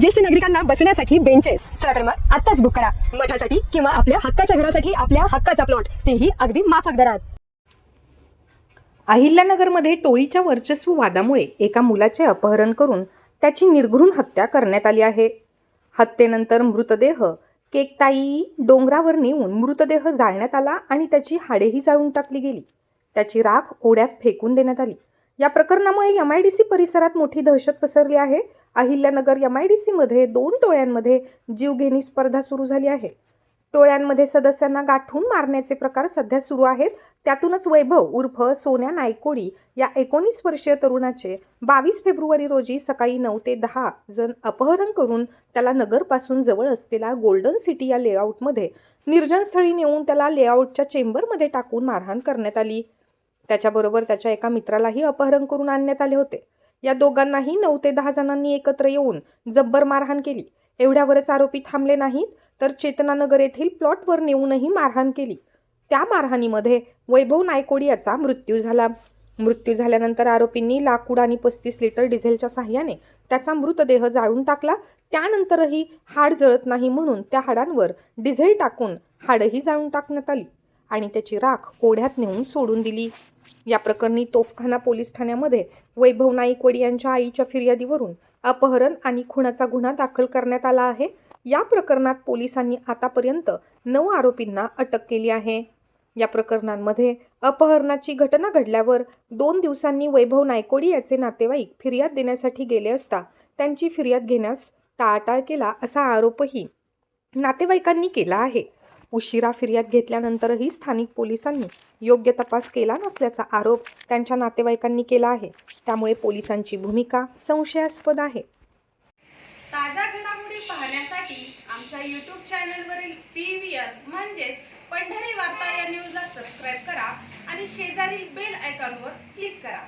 ज्येष्ठ नागरिकांना बसण्यासाठी बेंचेस चला तर मग आत्ताच बुक करा. मठासाठी किंवा आपल्या हक्काच्या घरासाठी आपल्या हक्काचा प्लॉट तेही अगदी माफक दरात. अहिल्यानगरमध्ये टोळीच्या वर्चस्व वादामुळे एका मुलाचे अपहरण करून त्याची निर्घृण हत्या करण्यात आली आहे. हत्येनंतर मृतदेह केकताई डोंगरावर नेऊन मृतदेह जाळण्यात आला आणि त्याची हाडेही जाळून टाकली गेली. त्याची राख ओढ्यात फेकून देण्यात आली. या प्रकरणामुळे एम आय डी सी परिसरात मोठी दहशत पसरली आहे. अहिल्यानगर एम आय डी सीमध्ये दोन टोळ्यांमध्ये जीवघेणी स्पर्धा सुरू झाली आहे. टोळ्यांमध्ये सदस्यांना गाठून मारण्याचे प्रकार सध्या सुरू आहेत. त्यातूनच वैभव उर्फ सोन्या नायकोडी या एकोणीस वर्षीय तरुणाचे बावीस फेब्रुवारी रोजी सकाळी नऊ ते दहा जण अपहरण करून त्याला नगरपासून जवळ असलेला गोल्डन सिटी या लेआउटमध्ये निर्जनस्थळी नेऊन त्याला लेआउटच्या चेंबरमध्ये टाकून मारहाण करण्यात आली. त्याच्याबरोबर त्याच्या एका मित्रालाही अपहरण करून आणण्यात आले होते. या दोघांनाही नऊ ते दहा जणांनी एकत्र येऊन जब्बर मारहाण केली. एवढ्यावरच आरोपी थांबले नाहीत तर चेतनानगर येथील प्लॉटवर नेऊनही मारहाण केली. त्या मारहाणीमध्ये वैभव नायकोडी याचा मृत्यू झाला. मृत्यू झाल्यानंतर आरोपींनी लाकूड आणि पस्तीस लिटर डिझेलच्या साह्याने त्याचा मृतदेह जाळून टाकला. त्यानंतरही हाड जळत नाही म्हणून त्या हाडांवर डिझेल टाकून हाडही जाळून टाकण्यात आली. आणि त्याची राख ओढ्यात नेऊन सोडून दिली. या प्रकरणी तोफखाना पोलीस ठाण्यामध्ये वैभव नाईकवडी यांच्या आईच्या फिर्यादीवरून अपहरण आणि खुनाचा गुन्हा दाखल करण्यात आला आहे. या प्रकरणात पोलिसांनी आतापर्यंत नऊ आरोपींना अटक केली आहे. या प्रकरणांमध्ये अपहरणाची घटना घडल्यावर दोन दिवसांनी वैभव नायकोडी याचे नातेवाईक फिर्याद देण्यासाठी गेले असता त्यांची फिर्याद घेण्यास टाळाटाळ केला असा आरोपही नातेवाईकांनी केला आहे. उशिरा फिर्याद घेतल्यानंतरही स्थानिक पोलिसांनी योग्य तपास केला नसल्याचा आरोप त्यांच्या नातेवाईकांनी केला आहे. त्यामुळे पोलिसांची भूमिका संशयास्पद आहे. ताज्या घडामोडी पाहण्यासाठी आमच्या यूट्यूब चॅनलवरील पी व्ही आर म्हणजेच पंढरी वार्ता या न्यूजला सबस्क्राईब करा आणि शेजारील बेल आयकॉनवर क्लिक करा.